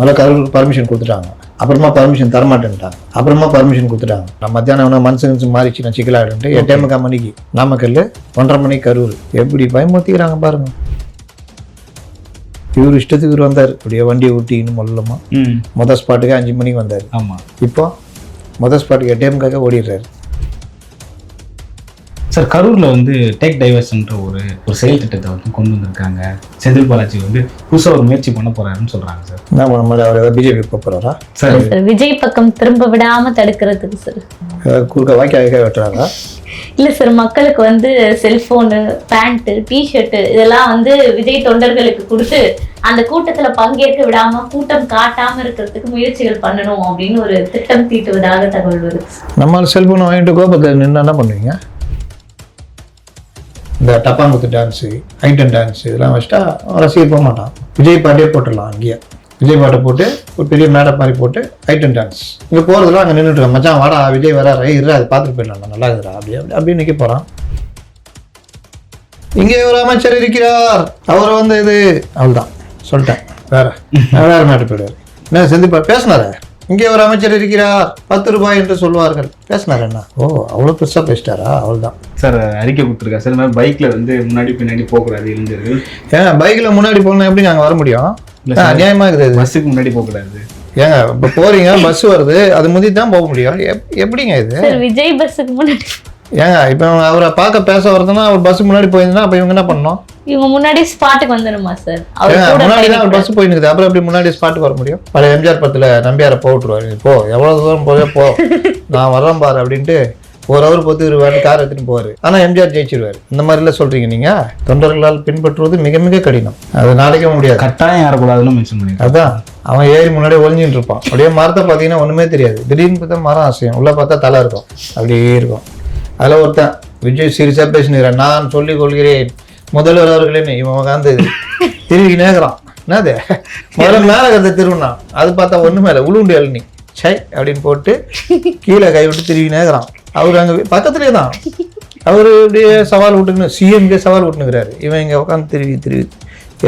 முதல்ல கரூருக்கு பர்மிஷன் கொடுத்துட்டாங்க. அப்புறமா பர்மிஷன் தரமாட்டேன்ட்டாங்க. அப்புறமா பர்மிஷன் கொடுத்துட்டாங்க. நான் மத்தியானம் வேணா மனசு மாறிச்சு நான் சிக்கலாயிடுன்ட்டு எட்டே முக்கால் மணிக்கு நாமக்கல் ஒன்றரை மணிக்கு கரூர். எப்படி பயமுறுத்திக்கிறாங்க பாருங்க. இவர் இஷ்டத்துக்கு இவர் வந்தார். இப்படியே வண்டியை ஊட்டின்னு மொல்லமா. ம். மொதல் ஸ்பாட்டுக்கு அஞ்சு மணிக்கு வந்தார். ஆமாம் இப்போ மொதல் ஸ்பாட்டுக்கு எட்டே முக்காக ஓடிடுறாரு. சார் கரூரில் வந்து டேக் டைவர்ஸ்ன்ற ஒரு ஒரு செயல் திட்டத்தை வந்து கொண்டு வந்திருக்காங்க. செந்தில் பாலாஜி வந்து புதுசாக ஒரு முயற்சி பண்ண போறாருன்னு சொல்றாங்க சார். மாதிரி அவர் பிஜேபி போகிறாரா சார் விஜய் பக்கம் திரும்ப விடாம தடுக்கிறதுக்கு சார். குறுக்க வாய்க்கா வாய்க்கா வெட்டுறாரா? இல்ல சார் மக்களுக்கு வந்து செல்போனு பேண்ட் டிஷர்ட் இதெல்லாம் வந்து விஜய் தொண்டர்களுக்கு கொடுத்து அந்த கூட்டத்துல பங்கேற்க விடாம கூட்டம் காட்டாம இருக்கிறதுக்கு முயற்சிகள் பண்ணணும் அப்படின்னு ஒரு திட்டம் தீட்டுவதாக தகவல் வருது. நம்மளால் செல்ஃபோன் வாங்கிட்டு கோபத்தில் நின்று என்ன பண்ணுவீங்க? இந்த டப்பாங்குத்து டான்ஸு ஐட்டன் டான்ஸு இதெல்லாம் வச்சுட்டா ரசிகர் போக மாட்டான். விஜய் பாட்டே போட்டுடலாம் அங்கேயே. விஜய் பாட்டை போட்டு ஒரு பெரிய மேடை மாதிரி போட்டு ஐட்டன் டான்ஸ் இங்கே போகிறதுலாம் அங்கே நின்றுட்டு மச்சான் வாடா விஜய் வர இரு அது பார்த்துட்டு போயிடலாம். நல்லா இருக்குடா அப்படி அப்படி அப்படின்னு நிற்க போகிறான் இங்கே ஒரு அமைச்சர் இருக்கிறார். அவர் வந்து இது அவ்வளோதான் சொல்லிட்டேன். வேற வேற மேடை போயிடுவார்? என்ன செஞ்சு பேசினாரே? இங்கே ஒரு அமைச்சர் இருக்கிறார். பத்து ரூபாய் என்று சொல்வார்கள். பேசினார் என்ன? ஓ அவ்வளோ பெருசாக பேசிட்டாரா? அவ்வளோதான் சார் அறிக்கை கொடுத்துருக்காரு. சார் மாதிரி பைக்கில் வந்து முன்னாடி பின்னாடி போகக்கூடாது இளைஞர்கள். ஏங்க பைக்கில் முன்னாடி போகணும் எப்படிங்க அங்கே வர முடியும்? இல்ல ஆ, அநியாயமா இருக்குது இது. பஸ்ஸுக்கு முன்னாடி போகக்கூடாது. ஏங்க இப்போ போறீங்க பஸ் வருது அது முந்தி தான் போக முடியும். எப்- எப்படிங்க இது? சார் விஜய் பஸ்ஸுக்கு முன்னாடி ஏங்க இப்போ அவரை பார்க்க பேச வருதுன்னா அவர் பஸ் முன்னாடி போயிருந்தா அப்போ இவங்க என்ன பண்ணணும்? இவங்க முன்னாடி ஸ்பாட்டுக்கு வந்துடுமா சார் அவர் ஏங்க கூட முன்னாடி தான் அவர். பஸ் போயினுக்குது அப்புறம் எப்படி முன்னாடி ஸ்பாட்டுக்கு வர முடியும்? பழைய எம்ஜிஆர் பத்தில் நம்பியாரை போட்டுருவாரு போ எவ்வளோ தூரம் போவே போ. நான் வர்றேன் பாரு அப்படின்ட்டு ஒரு அவர் பொத்து இருவாரு கார் எடுத்துட்டு போவார். ஆனால் எம்ஜிஆர் ஜெயிச்சிருவாரு. இந்த மாதிரிலாம் சொல்றீங்க நீங்க. தொண்டர்களால் பின்பற்றுவது மிக மிக கடினம். அது நாளைக்க முடியாது. கட்டாயம் ஏறக்கூடாதுன்னு மென்ஷன் பண்ணியிருக்காரு அதான். அவன் ஏறி முன்னாடியே ஒளிஞ்சிட்டு இருப்பான். அப்படியே மரத்தை பார்த்தீங்கன்னா ஒன்றுமே தெரியாது. திடீர்னு பார்த்தா மரம் அசையும். உள்ள பார்த்தா தலை இருக்கும். அப்படியே இருக்கும். அதில் ஒருத்தன் விஜய் சீரியஸாக பேசினுக்கிறேன். நான் சொல்லிக் கொள்கிறேன் முதல்வர் அவர்களேன்னு இவன் உட்காந்து திருவி நேக்குறான் என்னது? முதல்ல மேலே கருத்தை திருவினான் அது பார்த்தா ஒன்று மேலே. உளுண்டு எழுநி சை அப்படின்னு போட்டு கீழே கை விட்டு திருவி நேக்குறான் அவர் அங்கே பக்கத்துலேயே தான். அவர் இப்படியே சவால் விட்டுக்கணும் சிஎம்கே சவால் விட்டுனுக்கிறாரு. இவன் இங்கே உட்காந்து திருவி திருவி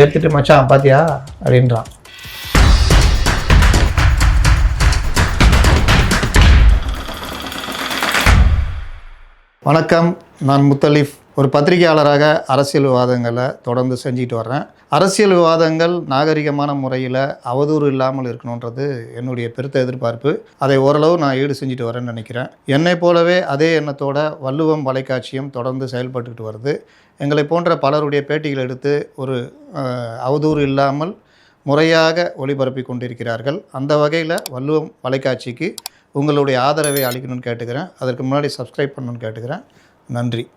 எடுத்துட்டு மச்சான் பாத்தியா? அப்படின்றான். வணக்கம். நான் முத்தலீஃப் ஒரு பத்திரிகையாளராக அரசியல் விவாதங்களை தொடர்ந்து செஞ்சுட்டு வர்றேன். அரசியல் விவாதங்கள் நாகரிகமான முறையில் அவதூறு இல்லாமல் இருக்கணுன்றது என்னுடைய பெருத்த எதிர்பார்ப்பு. அதை ஓரளவு நான் ஈடு செஞ்சுட்டு வரேன்னு நினைக்கிறேன். என்னை போலவே அதே எண்ணத்தோட வள்ளுவம் வலைக்காட்சியும் தொடர்ந்து செயல்பட்டுக்கிட்டு வருது. எங்களை போன்ற பலருடைய பேட்டிகள் எடுத்து ஒரு அவதூறு இல்லாமல் முறையாக ஒளிபரப்பி கொண்டிருக்கிறார்கள். அந்த வகையில் வள்ளுவம் வலைக்காட்சிக்கு உங்களுடைய ஆதரவை அளிக்கணும்னு கேட்டுக்கிறேன். அதற்கு முன்னாடி சப்ஸ்கிரைப் பண்ணணும்னு கேட்டுக்கிறேன். நன்றி.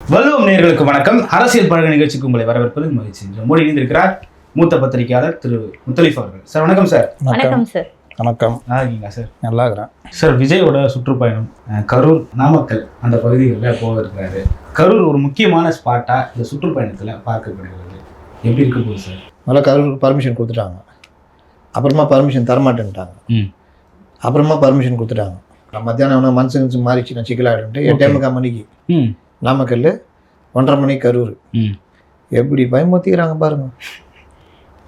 வள்ளுவம் நேயர்களுக்கு வணக்கம். அரசியல் பழக நிகழ்ச்சிக்கு உங்களை வரவேற்பது மகிழ்ச்சி. மோடி இணைந்திருக்கிறார் மூத்த பத்திரிகையாளர் திரு முத்தலிஃப் அவர்கள். சார் வணக்கம் சார். வணக்கம் சார். வணக்கம். நல்லா இருக்கீங்களா சார்? நல்லா இருக்கிறேன் சார் விஜயோட சுற்றுப்பயணம் கரூர் நாமக்கல் அந்த பகுதிகளில் போக இருக்கிறாரு கரூர் ஒரு முக்கியமான ஸ்பாட்டா இந்த சுற்றுப்பயணத்தில் பார்க்கப்படுகிறது. எப்படி இருக்க போகுது சார்? முதல்ல கரூருக்கு பர்மிஷன் கொடுத்துட்டாங்க. அப்புறமா பர்மிஷன் தரமாட்டேன்ட்டாங்க. அப்புறமா பர்மிஷன் கொடுத்துட்டாங்க. மத்தியானம் வேணா மனசு மனசு மாறிச்சு நான் சிக்கலாயிடுன்ட்டு எட்டே முக்கால் மணிக்கு ம். நாமக்கல் ஒன்றரை மணிக்கு கரூர். ம். எப்படி பயமுறுத்திக்கிறாங்க பாருங்க.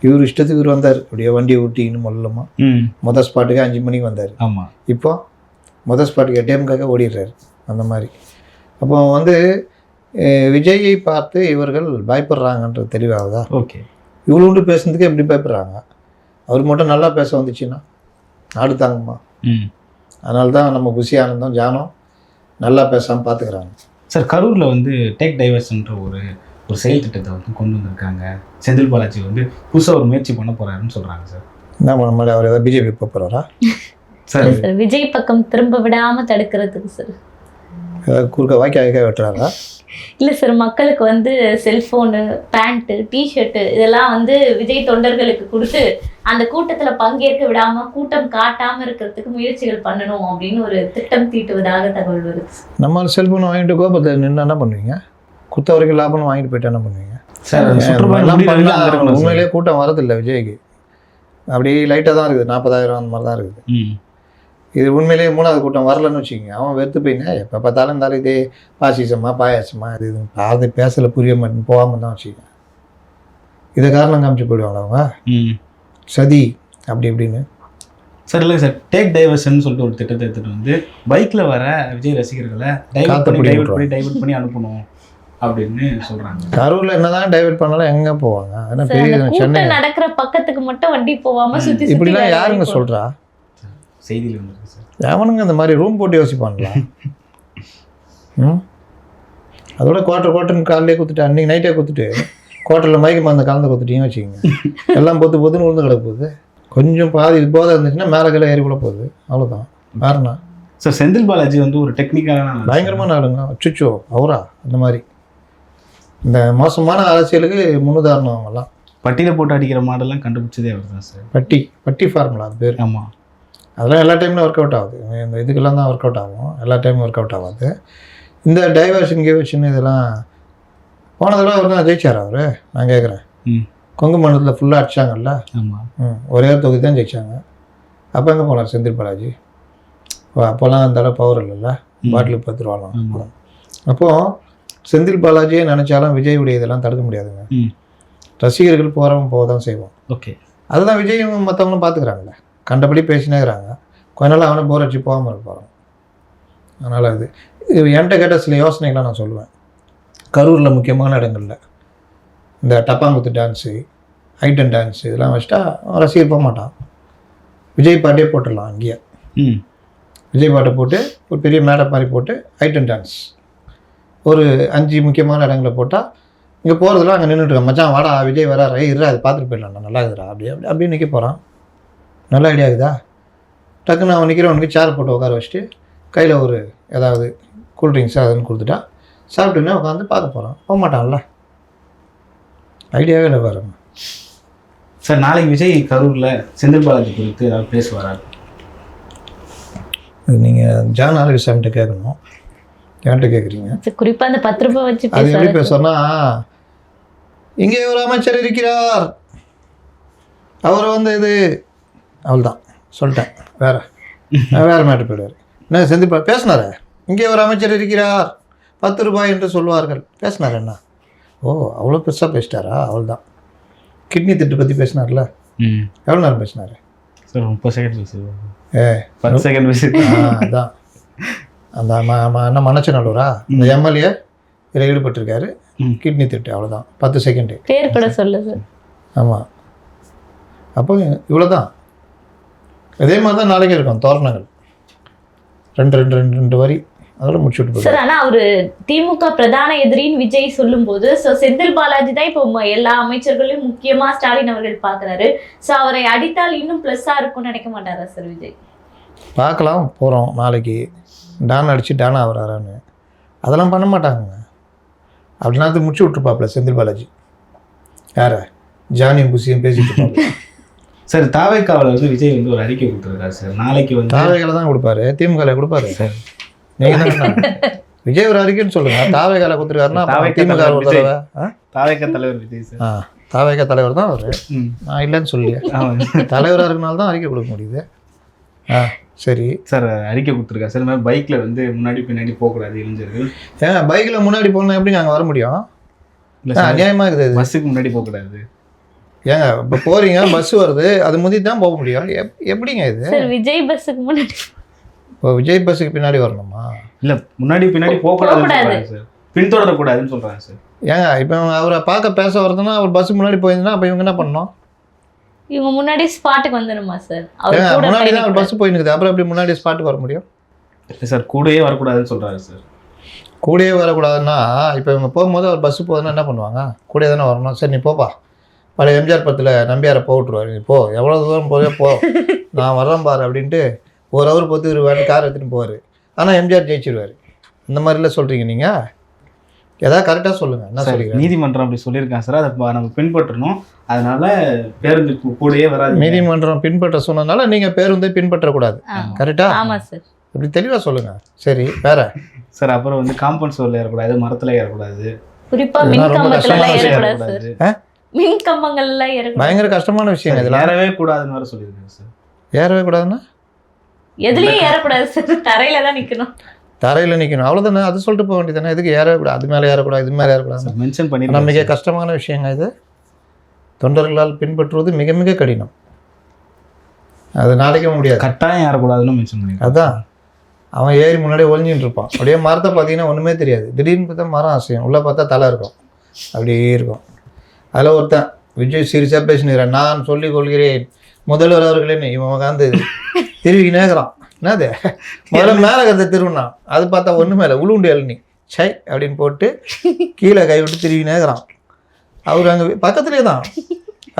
இவர் இஷ்டத்துக்கு இவர் வந்தார். அப்படியே வண்டியை ஊட்டின்னு மொல்லமா. மொதல் ஸ்பாட்டுக்கு அஞ்சு மணிக்கு வந்தார். ஆமாம் இப்போ மொதல் ஸ்பாட்டுக்கு எட்டேமுக்காக ஓடிடுறாரு. அந்த மாதிரி. அப்போ வந்து விஜயை பார்த்து இவர்கள் பயப்படுறாங்கன்றது தெளிவாகுதா? ஓகே. இவ்வளோண்டு பேசுனதுக்கு எப்படி பயப்படுறாங்க? அவர் மட்டும் நல்லா பேச வந்துச்சுன்னா நாடு தாங்குமா? ம். அதனால தான் நம்ம குஷி ஆனந்தம் ஜானம் நல்லா பேசாமல் பார்த்துக்கிறாங்க சார் கரூரில் வந்து டேக் டைவர்ஸ்ன்ற ஒரு ஒரு செயல் திட்டத்தை வந்து கொண்டு வந்திருக்காங்க. செந்தில் பாலாஜி வந்து புதுசாக ஒரு முயற்சி பண்ண போறாருன்னு சொல்றாங்க சார். என்ன பண்ண மாதிரி அவர் ஏதாவது பிஜேபி போகிறாரா சார் விஜய் பக்கம் திரும்ப விடாம தடுக்கிறதுக்கு சார். குறுக்க வாய்க்கா வாய்க்கா வெட்டுறாரா? இல்ல சார் மக்களுக்கு வந்து செல்போனு பேண்ட் டிஷர்ட் இதெல்லாம் வந்து விஜய் தொண்டர்களுக்கு கொடுத்து அந்த கூட்டத்துல பங்கேற்க விடாம கூட்டம் காட்டாம இருக்கிறதுக்கு முயற்சிகள் பண்ணணும் அப்படின்னு ஒரு திட்டம் தீட்டுவதாக தகவல் வருது. நம்மளால் செல்ஃபோன் வாங்கிட்டு கோபத்தில் நின்று என்ன பண்ணுவீங்க? குத்த வரைக்கும் லாபம் வாங்கிட்டு போயிட்டு என்ன பண்ணுவீங்க. உண்மையிலேயே கூட்டம் வரதில்லை விஜய்க்கு. அப்படியே லைட்டாக தான் இருக்குது. நாற்பதாயிரம் அந்த மாதிரி தான் இருக்குது இது உண்மையிலேயே மூணாவது கூட்டம் வரலன்னு வச்சுக்கோங்க. அவன் வெறுத்து போயிங்க எப்போ பார்த்தாலும் இருந்தாலும் இதே பாசிசமா பாயாசமா இது இது அது பேசல புரிய மாட்டேன்னு போகாமல் தான் வச்சுக்கோங்க. இதை காரணம் காமிச்சு போயிடுவாங்களா அவங்க? ம். சதி அப்படி இப்படின்னு. சார் இல்லை சார் டேக் டைவர்ஷன் சொல்லிட்டு ஒரு திட்டத்தை எடுத்துட்டு வந்து பைக்ல வர விஜய் ரசிகர்களை டைவர்ட் பண்ணி டைவர்ட். பண்ணி டைவர்ட் பண்ணி அனுப்பணும் அப்படின்னு சொல்றாங்க. கரூரில் என்னதான் டைவர்ட் பண்ணாலும் எங்கே போவாங்க? நடக்கிற பக்கத்துக்கு மட்டும் வண்டி போகாம சுத்தி வேற யாருங்க போகும். சொல்கிறா செய்தியில் வந்திருக்கு சார். எவனுங்க இந்த மாதிரி ரூம் போட்டு யோசிப்பாங்களா ம்? அதோட குவார்டர் குவார்டர்னு காலையிலே குத்துட்டு அன்றைக்கி நைட்டே குத்துட்டு குவார்ட்டரில் மயக்க மருந்து கலந்து குத்துட்டீங்கன்னு வச்சுக்கோங்க. எல்லாம் பொத்து பொத்துன்னு விழுந்து கிடக்க போகுது. கொஞ்சம் பாதி போதை இருந்துச்சுன்னா மேலே கீழே ஏறி கூட போகுது. அவ்வளோதான் வேறண்ணா சார் செந்தில் பாலாஜி வந்து ஒரு டெக்னிக்கலான பயங்கரமான ஆளுங்க. அச்சுச்சோ அவரா? அந்த மாதிரி. இந்த மோசமான அரசியலுக்கு முன்னுதாரணம் அவங்கெல்லாம். பட்டியல போட்டு அடிக்கிற மாடெல்லாம் கண்டுபிடிச்சதே அவர் தான் சார் பட்டி பட்டி ஃபார்முலா அது பேர். ஆமா. அதெல்லாம் எல்லா டைம்லையும் ஒர்க் அவுட் ஆகுது. இந்த இதுக்கெல்லாம் தான் ஒர்க் அவுட் ஆகும். எல்லா டைமும் ஒர்க் அவுட் ஆகாது. இந்த டைவர்ஷன் கிவர்ஷன் இதெல்லாம் போன தடவை அவர் தான் ஜெயிச்சார் அவர்? நான் கேட்குறேன் ம். கொங்கு மண்டலத்தில் ஃபுல்லாக அடிச்சாங்கல்ல? ஆமா. ம். ஒரே ஒரு தொகுதி தான் ஜெயிச்சாங்க. அப்போ எங்கே போனார் செந்தில் பாலாஜி? அப்போல்லாம் அந்த அளவு பவர் இல்லைல்ல? ம். பாட்டிலுக்கு பத்து ரூபாலாம் அப்போது செந்தில் பாலாஜியே நினச்சாலும் விஜயுடைய இதெல்லாம் தடுக்க முடியாதுங்க. ரசிகர்கள் போகிறவங்க போக தான் செய்வோம். ஓகே. அதுதான் விஜயும் மற்றவங்களும் பார்த்துக்கிறாங்களே கண்டபடி பேசினேங்கிறாங்க. கொஞ்ச நாள் அவனை போர் அடிச்சு போகாமல் இருப்பாங்க அதனால் இது. இது என்கிட்ட கேட்ட சில யோசனைகளை நான் சொல்லுவேன் கரூரில் முக்கியமான இடங்களில். இந்த டப்பாங்குத்து டான்ஸு ஐட்டன் டான்ஸு இதெல்லாம் வச்சுட்டா ரசிகர் போக மாட்டான். விஜய் பாட்டே போட்டுடலாம் அங்கேயே. ம். விஜய் பாட்டை போட்டு ஒரு பெரிய மேடை மாதிரி போட்டு ஐட்டன் டான்ஸ் ஒரு அஞ்சு முக்கியமான இடங்களை போட்டால் இங்கே போகிறதுலாம் அங்கே நின்றுட்டு இருக்கான். மச்சான் வாடா விஜய் வரா ரை இருடா அது பார்த்துட்டு போயிடலாம்டா நல்லா இருக்குதுடா அப்படி அப்படி அப்படியே நிற்க போகிறான் நல்ல ஐடியா இருக்குதா? டக்குன்னு அவன் நிற்கிறவனுக்கு சேர் போட்டு உட்கார வச்சுட்டு கையில் ஒரு ஏதாவது கூல்ட்ரிங்க்ஸ் அதுன்னு கொடுத்துட்டா சாப்பிட்டுன்னே உட்காந்து பார்க்க போகிறான் போக மாட்டான்ல. ஐடியாவே இல்லை பாருங்க சார் நாளைக்கு விஜய் கரூர்ல செந்தில் பாலாஜி குறித்து ஏதாவது பேசுவாரா? இது நீங்கள் ஜான் ஆரோக்கியசாமிகிட்ட கேட்கணும். என்கிட்ட கேட்குறீங்க. சார், குறிப்பா அந்த பத்து ரூபாய் வச்சு அது எப்படி பேசுறோம்னா இங்கே ஒரு அமைச்சர் இருக்கிறார். அவர் வந்து இது அவள்தான் சொல்லிட்டேன். வேற. வேற மேட்டு போயிடுவார். என்ன செஞ்சு பேசினாரு? இங்கே ஒரு அமைச்சர் இருக்கிறார். பத்து ரூபாய் என்று சொல்வார்கள். பேசினார் என்ன? ஓ அவ்வளோ பெருசாக பேசிட்டாரா? அவள்தான் கிட்னி திட்டு பற்றி பேசினார்ல? ம். எவ்வளோ நேரம் பேசினார்? சார் முப்பது செகண்ட் பேசுவார் ஏ பத்து செகண்ட் பேசி ஆ, அதான். அந்த என்ன மணச்சநல்லூரா இந்த எம்எல்ஏ இதில் ஈடுபட்டிருக்காரு. கிட்னி திட்டு அவ்வளோதான் பத்து செகண்டு பேர் கூட சொல்லு சார். ஆமாம் அப்போ இவ்வளோ தான் இதே மாதிரி தான் நாளைக்கு இருக்கும் தோரணங்கள். ரெண்டு ரெண்டு ரெண்டு ரெண்டு வரி. அதோட முடிச்சுட்டு சார் ஆனா அவரு திமுக பிரதான எதிரின்னு விஜய் சொல்லும்போது சோ செந்தில் பாலாஜி தான் இப்போ எல்லா அமைச்சர்களையும் முக்கியமா ஸ்டாலின் அவர்கள் பாக்குறாரு சோ அவரை அடித்தால் இன்னும் பிளஸ்ஸா இருக்கும்னு நினைக்க மாட்டாரா சார் விஜய்? பார்க்கலாம் போகிறோம் நாளைக்கு. டான் அடித்து டான் ஆகுறாரான்னு. அதெல்லாம் பண்ண மாட்டாங்க அப்படின்னா அது முடிச்சு விட்ருப்பாப்புல செந்தில் பாலாஜி. யார? ஜானியும் புசியும் பேசிட்டு இருப்பாங்க சார் தாவேக்காவில் வந்து விஜய் வந்து ஒரு அறிக்கை கொடுத்துருக்காரு சார். நாளைக்கு வந்து தாவைகளை தான் கொடுப்பாரு. திமுக கொடுப்பாரு. சார். நீங்கள் தான்? விஜய் ஒரு அறிக்கைன்னு சொல்லுங்க. தாவைகளை கொடுத்துருக்காருன்னா தாவேக்கா திமுக ஒரு. தடவை? தாவேக்கா தலைவர் விஜய் சார். ஆ தாவேக தலைவர் தான் அவர். நான் இல்லைன்னு சொல்லியே ஆமாம் தலைவராக இருக்கனால தான் அறிக்கை கொடுக்க முடியுது. ஆ சரி. சார் அறிக்கை கொடுத்துருக்காரு. சார் மாதிரி பைக்கில் வந்து முன்னாடி பின்னாடி போகக்கூடாது இளைஞர்கள். ஏங்க பைக்கில் முன்னாடி போனால் எப்படிங்க அங்கே வர முடியும்? இல்லை ஆ, சார் அநியாயமா இருக்குது பஸ்ஸுக்கு முன்னாடி போகக்கூடாது. ஏங்க இப்போ போறீங்க பஸ் வருது அது முந்தி தான் போக முடியும். எப்- எப்படிங்க இது? சார் விஜய் பஸ்ஸுக்கு முன்னாடி இப்போ விஜய் பஸ்ஸுக்கு பின்னாடி வரணுமா? இல்லை முன்னாடி பின்னாடி போகக்கூடாதுன்னு போகக்கூடாது. சொல்கிறாங்க சார். பின்தொடரக்கூடாதுன்னு சொல்கிறாங்க சார். ஏங்க இப்போ அவரை பார்க்க பேச வருதுன்னா அவர் பஸ்ஸுக்கு முன்னாடி போயிருந்தா அப்போ இவங்க என்ன பண்ணணும்? இவங்க முன்னாடி ஸ்பாட்டுக்கு வந்துடுமா சார்? அவர் ஏங்க கூட முன்னாடி தான் அவர். பஸ் போயிருக்குது அப்புறம் எப்படி முன்னாடி ஸ்பாட்டுக்கு வர முடியும்? இல்லை சார் கூடயே வரக்கூடாதுன்னு சொல்கிறாரு சார். கூடயே வரக்கூடாதுன்னா இப்போ இவங்க போகும்போது அவர் பஸ்ஸு போகுதுன்னா என்ன பண்ணுவாங்க? கூடயே தானே வரணும். சரி நீ போப்பா. பழைய எம்ஜிஆர் படத்தில் நம்பியாரை போட்டுருவார் நீ போ. எவ்வளோ தூரம் போவே போ. நான் வர்றேன் பாரு அப்படின்ட்டு ஒரு ஹவர் பொத்து கார் எடுத்துகிட்டு போவார். ஆனால் எம்ஜிஆர் ஜெயிச்சிருவார். இந்த மாதிரிலாம் சொல்கிறீங்க நீங்கள் ஏதாவது கரெக்டாக சொல்லுங்கள் என்ன சார் சொல்லிக்கிறேன் நீதிமன்றம் அப்படி சொல்லியிருக்காங்க சார். அதை நம்ம பின்பற்றணும். அதனால பேருந்து கூடயே வராது நீதிமன்றம் பின்பற்ற சொன்னதுனால நீங்கள் பேருந்தை பின்பற்றக்கூடாது. ஆ. கரெக்டா ஆமா சார். இப்படி தெளிவாக சொல்லுங்கள் சரி வேற? சார் அப்புறம் வந்து காம்பவுண்ட் சோர்ல ஏறக்கூடாது மரத்துல ஏறக்கூடாது. குறிப்பா இதெல்லாம் மின் கம்பங்கள் எல்லாம் ஏறக்கூடாது பயங்கர கஷ்டமான விஷயம் இதெல்லாம். ஏறவே கூடாதுன்னு வேற சொல்லியிருக்காங்க சார். ஏறவே கூடாதுன்னா? எதுலயும் ஏறக்கூடாது சார். தரையில தான் நிக்கணும். தரையில் நிற்கணும் அவ்வளோதானே அது சொல்லிட்டு போக வேண்டியதானே எதுக்கு ஏறக்கூடாது அது மேலே ஏறக்கூடாது இது மேலே ஏறக்கூடாது சார் மென்ஷன் ஆனால் மிக கஷ்டமான விஷயங்க இது. தொண்டர்களால் பின்பற்றுவது மிக மிக கடினம். அது நாளைக்க முடியாது. கட்டாயம் ஏறக்கூடாதுன்னு மென்ஷன் பண்ணிருக்காங்க. அதான். அவன் ஏறி முன்னாடி ஒளிஞ்சிட்டு இருப்பான். அப்படியே மரத்தை பார்த்தீங்கன்னா ஒன்றுமே தெரியாது. திடீர்னு பார்த்தா மரம் அசையும். உள்ளே பார்த்தா தலை இருக்கும். அப்படியே இருக்கும். அதில் ஒருத்தன் விஜய் சீரியஸாக பேசினுக்கிறேன் நான் சொல்லிக் கொள்கிறேன். முதல்வர் அவர்களேன்னு இவன் உட்காந்து திருவிக்கினே இருக்கிறான். என்னது? முதல்ல மேலே கருத்தை திருவினான் அது பார்த்தா ஒன்று மேலே உளுண்டு எழுநி சை அப்படின்னு போட்டு கீழே கை விட்டு திருவினே இருக்கிறான். அவர் அங்கே பக்கத்துலேயே தான்.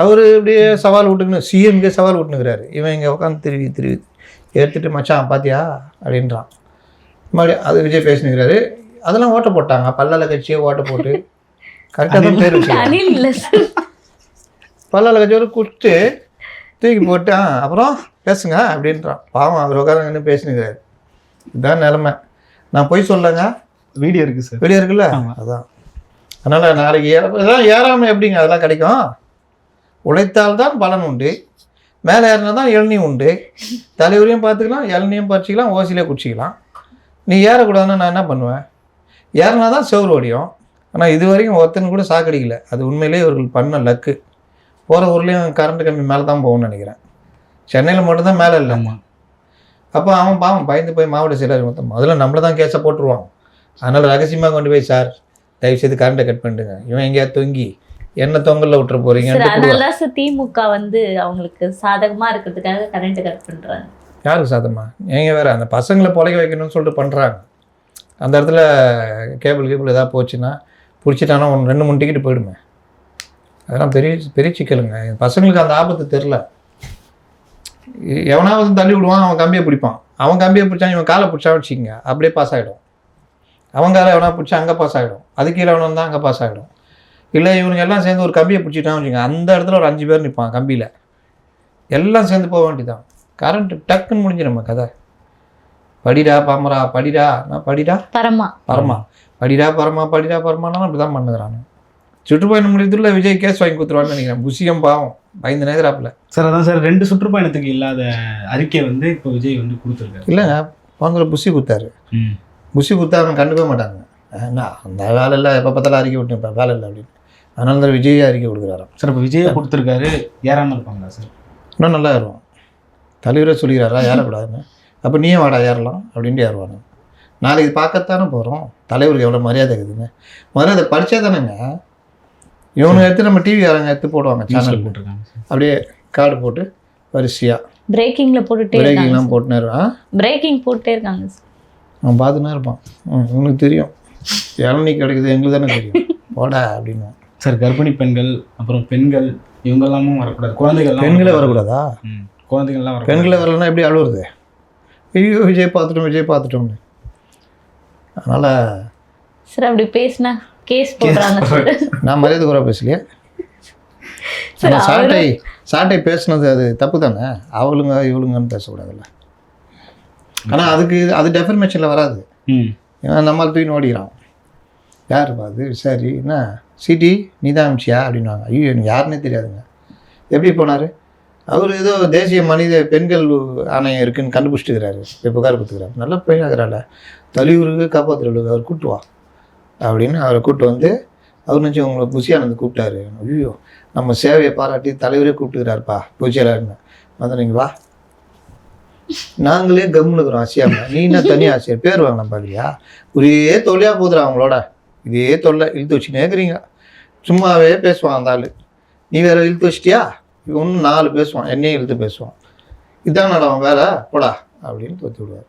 அவர் இப்படியே சவால் விட்டுக்கணும் சிஎம்கே சவால் விட்டுனுக்கிறாரு இவன் இங்கே உட்காந்து திருவி திருவி எடுத்துட்டு மச்சான் பாத்தியா? அப்படின்றான். மறுபடியும் அது விஜய் பேசினுக்கிறாரு. அதெல்லாம் ஓட்ட போட்டாங்க. பல்லால கட்சியே ஓட்ட போட்டு கரெக்டாக தான் பேர் அனில் இல்ல சார் பல்லால தூக்கி போட்டு ஆ அப்புறம் பேசுங்க அப்படின்றான். பாவம் அவர் உட்காந்து பேசினுக்கிறாரு. இதுதான் நிலமை. நான் போய் சொல்லங்க வீடியோ இருக்கு சார். வெளியே இருக்குல்ல? ஆமா. அதான். அதனால் நாளைக்கு ஏற இதெல்லாம் ஏறாமல் எப்படிங்க? அதெல்லாம் கிடைக்கும். உழைத்தால் தான் பலன் உண்டு. மேலே ஏறினா தான் இளநீ உண்டு. தலைவரையும் பார்த்துக்கலாம் இளநியும் பறிச்சிக்கலாம் ஓசிலே குடிச்சிக்கலாம். நீ ஏறக்கூடாதுன்னா நான் என்ன பண்ணுவேன்? ஏறினா தான் செவ்வறு ஓடியும் ஆனால் இது வரைக்கும் ஒருத்தன் கூட சாக்கடிக்கல அது உண்மையிலேயே இவர்கள் பண்ண லக்கு. போகிற ஊர்லேயும் கரண்ட் கம்பி மேலே தான் போகும்னு நினைக்கிறேன். சென்னையில் மட்டும்தான் மேலே இல்லை. ஆமா. அப்போ அவன் பாவம் பயந்து போய் மாவட்ட செயலர் மொத்தம். முதல்ல நம்மள தான் கேஸை போட்டுருவான். அதனால் ரகசியமாக கொண்டு போய் சார் தயவு செய்து கரண்ட்டை கட் பண்ணிட்டுங்க இவன் எங்கேயா தொங்கி என்ன தொங்கல்ல விட்டுற சார் போறீங்கன்னு அதனால தான் சார் திமுக வந்து அவங்களுக்கு சாதகமா இருக்கிறதுக்காக கரண்ட் கட் பண்றாங்க. யாருக்கு சாதமா நீங்க வேற அந்த பசங்களை பொழைக்க வைக்கணும்னு சொல்லிட்டு பண்ணுறாங்க அந்த இடத்துல கேபிள் கேபிள் ஏதாவது போச்சுன்னா பிடிச்சிட்டானா ஒன்று ரெண்டு மூணு டிக்கெட் போயிடுமே. அதெல்லாம் பெரிய பெரிய சிக்கலுங்க பசங்களுக்கு அந்த ஆபத்து தெரில எவனாவது தள்ளி விடுவான் அவன் கம்பியை பிடிப்பான். அவன் கம்பியை பிடிச்சான் இவன் காலை பிடிச்சா வச்சுக்கோங்க. அப்படியே பாஸ் ஆகிடும் அவன் காலை எவனா பிடிச்சா அங்கே பாஸ் ஆகிடும் அது கீழே எவனா தான் அங்கே பாஸ் ஆகிடும் இல்லை இவனுங்க எல்லாம் சேர்ந்து ஒரு கம்பியை பிடிச்சிட்டான் வச்சுக்கோங்க. அந்த இடத்துல ஒரு அஞ்சு பேர் நிற்பான் கம்பியில். எல்லாம் சேர்ந்து போக வேண்டியதான் கரண்ட்டு டக்குன்னு முடிஞ்சு நம்ம கதை. படிடா பாமரா படிடா. நான் படிடா? பரமா. பரமா. படிடா பரமா படிடா பரமானா அப்படி தான் பண்ணுகிறானு. சுற்றுப்பயணம் முடியத்துல விஜய் கேஸ் வாங்கி கொடுத்துருவான்னு நினைக்கிறேன். புசியம் பாவம். பயந்து நேராப்புல சார் அதான் சார் ரெண்டு சுற்றுப்பயணத்துக்கு இல்லாத அறிக்கை வந்து இப்போ விஜய் வந்து கொடுத்துருக்காரு. இல்லைங்க போங்கிற புசி குத்தாரு. ம். புசி குத்தா அவங்க கண்டுக்கவே மாட்டாங்க. என்ன அந்த வேலை இல்லை எப்போ பார்த்தாலும் அறிக்கை விட்டு இப்போ வேலை இல்லை அப்படின்னு. அதனால தான் விஜய் அறிக்கை கொடுக்குறாராம். சார் இப்போ விஜயை கொடுத்துருக்காரு. ஏறாம இருப்பாங்களா சார்? இன்னும் நல்லா ஏறுவான் தலைவரே சொல்லிக்கிறாரா? ஏறக்கூடாதுன்னு. அப்போ நீயே வாடா ஏறலாம் அப்படின்ட்டு ஏறுவானு நாளைக்கு பார்க்கத்தானே போகிறோம் தலைவருக்கு எவ்வளோ மரியாதை இருக்குதுங்க மரியாதை படித்தா தானேங்க? இவனை எடுத்து நம்ம டிவி யாரங்க எடுத்து போடுவாங்க சேனல் போட்டிருக்காங்க அப்படியே கார்டு போட்டு வரிசையாக பிரேக்கிங்ல போட்டுட்டே இருக்காங்க பிரேக்கிங்லாம் போட்டுனே இருப்பான் பிரேக்கிங் போட்டுட்டே இருக்காங்க அவன் பார்த்துனே இருப்பான். உனக்கு தெரியும். இளநீ கிடைக்குது எங்களுக்கு தானே தெரியும். போடா அப்படின்னு. சார் கர்ப்பிணி பெண்கள் அப்புறம் பெண்கள் இவங்க எல்லாமும் வரக்கூடாது. குழந்தைகள்லாம் பெண்களே வரக்கூடாதா. குழந்தைகள்லாம் வரக்கூடாது. பெண்களை வரலன்னா எப்படி அழுவுறது? ஐயோ விஜய் பார்த்துட்டோம் விஜய் பார்த்துட்டோம்னு. அதனால் சார் அப்படி பேசினா கேஸ் போடுறாங்க நான் மரியாதை குறை பேசலையே. சாட்டை சாட்டை பேசுனது அது தப்பு தானே? அவளுங்க இவளுங்கன்னு பேசக்கூடாதுல்ல. ஆனால் அதுக்கு அது டெஃபர்மேஷனில் வராது. ம். ஏன்னா நம்மளால் தூக்கி ஓடிக்கிறான் யார் அது? சரி என்ன? சிடி நீ தான் அமிச்சியா? அப்படின்வாங்க ஐயோ எனக்கு யாருன்னே தெரியாதுங்க. எப்படி போனார்? அவர் ஏதோ தேசிய மனித பெண்கள் ஆணையம் இருக்குன்னு கண்டுபிடிச்சிட்டுக்கிறாரு இப்போ புகார் கொடுத்துக்கிறாரு. நல்லா பெண்ணாகிறாள். தலைவருக்கு காப்பாற்றுறவங்களுக்கு அவர் கூட்டு அப்படின்னு அவரை கூப்பிட்டு வந்து அவர் நினச்சி உங்களை புசியானந்து கூப்பிட்டாரு. ஐயோ நம்ம சேவையை பாராட்டி தலைவரே கூப்பிட்டுக்கிறாருப்பா புசியாளர்னு வந்து நீங்கள் வா. நாங்களே கம்முன்னு இருக்கிறோம் நீ என்ன தனியாக ஆசிரியர்? பேர் வாங்கலாம் பார்க்கலையா ஒரே தொல்லையாக போதுடா அவங்களோட. இதே தொல்லை இழுத்து வச்சுனே இருக்கிறீங்க. சும்மாவே பேசுவான் அந்த ஆள். நீ வேற இழுத்து வச்சிட்டியா? இவன் இன்னும் நாலு பேசுவான் என்னையும் இழுத்து பேசுவான். இதான் அவன் வேலை போடா அப்படின்னு தோத்தி விடுவார்.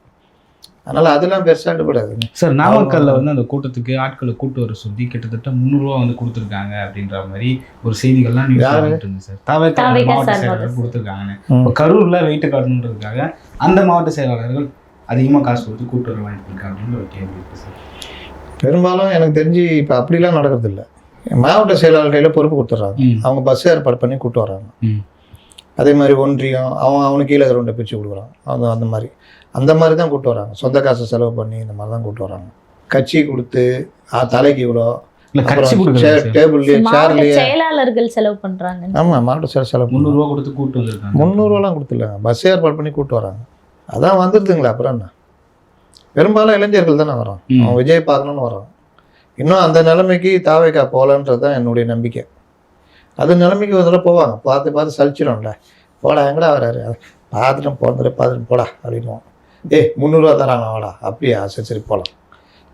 அதனால் அதெல்லாம் பெருசாக எடுபடாதுங்க. சார் நாமக்கல்ல வந்து அந்த கூட்டத்துக்கு ஆட்களை கூட்டு வர சொல்லி கிட்டத்தட்ட முந்நூறுரூவா வந்து கொடுத்துருக்காங்க அப்படின்ற மாதிரி ஒரு செய்திகள்லாம் இருந்து சார். தாவே மாவட்ட சார் செயலாளர். கொடுத்துருக்காங்கன்னு. இப்போ கரூர்ல வெயிட்டு காட்டணுன்றதுக்காக அந்த மாவட்ட செயலாளர்கள் அதிகமாக காசு கொடுத்து கூட்டு வர வாய்ப்பு இருக்கு அப்படின்னு ஒரு கேள்வி இருக்கு சார். பெரும்பாலும் எனக்கு தெரிஞ்சு இப்போ அப்படிலாம் நடக்கிறது இல்ல மாவட்ட செயலாளர் கையில் பொறுப்பு கொடுத்துட்றாங்க. அவங்க பஸ் ஏற்பாடு பண்ணி கூட்டு வராங்க ம். அதே மாதிரி ஒன்றியம் அவன் அவனுக்கு கீழே ரெண்டை பிரித்து கொடுக்குறான். அந்த அந்த மாதிரி. அந்த மாதிரி தான் கூட்டு வராங்க சொந்த காசை செலவு பண்ணி இந்த மாதிரி தான் கூட்டு வராங்க கட்சி கொடுத்து ஆ, தலைக்கு இவ்வளோ செயலாளர்கள் செலவு பண்றாங்க. ஆமாம் மாவட்ட செயல் செலவு முந்நூறு முந்நூறுரூவா கொடுத்து கூட்டு வந்திருக்காங்க. முந்நூறுவாலாம் கொடுத்துடலாங்க. பஸ் ஏற்பாடு பண்ணி கூட்டு வராங்க அதான் வந்துடுதுங்களா அப்புறம் என்ன? பெரும்பாலும் இளைஞர்கள் தானே வரோம். அவன் விஜய் பார்க்கணுன்னு வரோம் இன்னும் அந்த நிலைமைக்கு தாவைக்கா போகலன்றது தான் என்னுடைய நம்பிக்கை. அது நிலைமைக்கு ஒரு தடவை போவாங்க. பார்த்து பார்த்து சலிச்சிடும்ல போடா எங்கடா வராரு? பார்த்துட்டு பிறந்துட்டு பார்த்துட்டு போடா அப்படின்னுவோம். ஏய் முந்நூறுரூவா தராங்க வாடா அப்படியா சரி சரி போகலாம்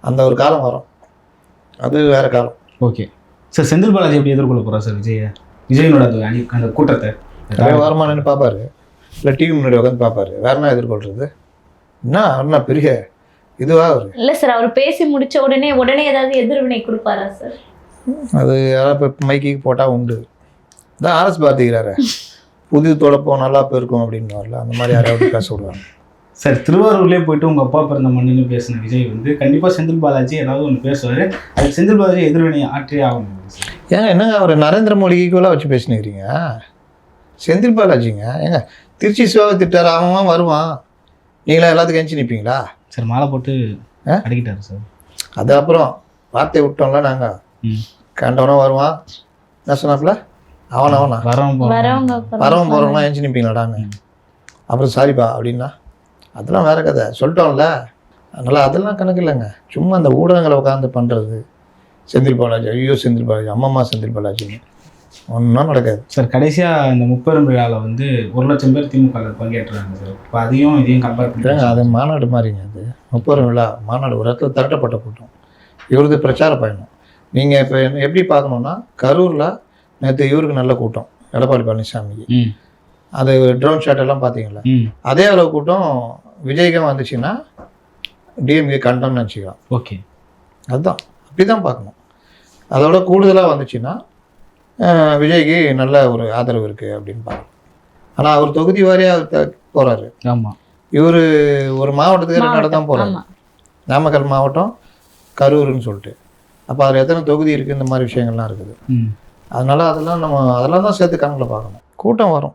அந்த ஒரு காலம் வரும். அது வேற காலம். ஓகே. சார் செந்தில் பாலாஜி எப்படி எதிர்கொள்ள போறா சார் விஜய? விஜயனோட அந்த அணி அந்த கூட்டத்தை. நிறைய வருமானம்னு பார்ப்பாரு. இல்லை டிவி முன்னாடி உட்காந்து பார்ப்பாரு. வேற என்ன எதிர்கொள்றது? என்ன அண்ணா பெரிய இதுவா அவரு? இல்ல சார் அவர் பேசி முடிச்ச உடனே உடனே ஏதாவது எதிர்வினை கொடுப்பாரா சார் அது யாராவது இப்போ மைக்கிக்கு போட்டால் உண்டு. இதான் ஆர்எஸ் பார்த்துக்கிறாரு புது தொடப்பம் நல்லா போயிருக்கும் அப்படின்னு வரல அந்த மாதிரி யாராவது பேச விடுவாங்க. சார் திருவாரூர்லேயே போயிட்டு உங்க அப்பா பிறந்த மண்ணுன்னு பேசின விஜய் வந்து கண்டிப்பா செந்தில் பாலாஜி ஏதாவது ஒன்று பேசுவாரு. அதுக்கு செந்தில் பாலாஜி எதிர்வினை ஆற்றியே ஆகணும் சார் ஏங்க என்னங்க அவர் நரேந்திர மோடிக்கு ஈக்குவலாக வச்சு பேசினுக்கிறீங்க? செந்தில் பாலாஜிங்க? ஏங்க திருச்சி சிவாவை திட்டார் அவன் வருவான். நீங்களா எல்லாத்துக்கும் எஞ்சி நிற்பீங்களா சார் மாலை போட்டு ஆ? அடிக்கிட்டாரு சார். அது அப்புறம் வார்த்தை விட்டோம்ல நாங்கள் கண்டவனும் வருவான். என்ன சொன்னாப்புல? அவன் அவனா. வரவங்க வரவன் போகிறவங்களாம் எஞ்சி நிற்பீங்களாடான்னு அப்புறம் சாரிப்பா அப்படின்னா அதெல்லாம் வேற கதை. சொல்லிட்டோம்ல. அதனால் அதெல்லாம் கணக்கு இல்லைங்க. சும்மா அந்த ஊடகங்களை உட்காந்து பண்ணுறது செந்தில் பாலாஜி ஐயோ செந்தில் பாலாஜி அம்மம்மா செந்தில் பாலாஜின்னு. ஒன்றும் நடக்காது. சார் கடைசியா இந்த முப்பெரும் விழாவில் வந்து ஒரு லட்சம் பேர் திமுக பங்கேற்றாங்க சார். இப்போ அதையும் இதையும் கம்பேர் இல்லைங்க பண்ணி அது மாநாடு மாதிரிங்க அது. முப்பது விழா மாநாடு ஒரு இடத்துல திரட்டப்பட்ட கூட்டம். இவரது பிரச்சார பயணம். நீங்கள் இப்போ எப்படி பார்க்கணுன்னா கரூரில் நேற்று இவருக்கு நல்ல கூட்டம் எடப்பாடி பழனிசாமிக்கு. அது ட்ரோன் ஷாட் எல்லாம் பார்த்தீங்களா அதே அளவு கூட்டம் விஜய்க்கும் வந்துச்சுன்னா டிஎம்கே கண்டம்னு நினச்சிக்கலாம். ஓகே. அதுதான். அப்படி தான் பார்க்கணும். அதோட கூடுதலாக வந்துச்சுன்னா விஜய்க்கு நல்ல ஒரு ஆதரவு இருக்குது அப்படின்னு பார்க்கணும் ஆனால் அவர் தொகுதி வாரியாக போகிறாரு ஆமா. இவர் ஒரு மாவட்டத்துக்கு ரெண்டு இடம் தான் போகிறாரு ஆமா. நாமக்கல் மாவட்டம் கரூர்னு சொல்லிட்டு. அப்போ அதில் எத்தனை தொகுதி இருக்குது இந்த மாதிரி விஷயங்கள்லாம் இருக்குது. ம். அதனால அதெல்லாம் நம்ம அதெல்லாம் தான் சேர்த்து கணக்கில் பார்க்கணும். கூட்டம் வரும்.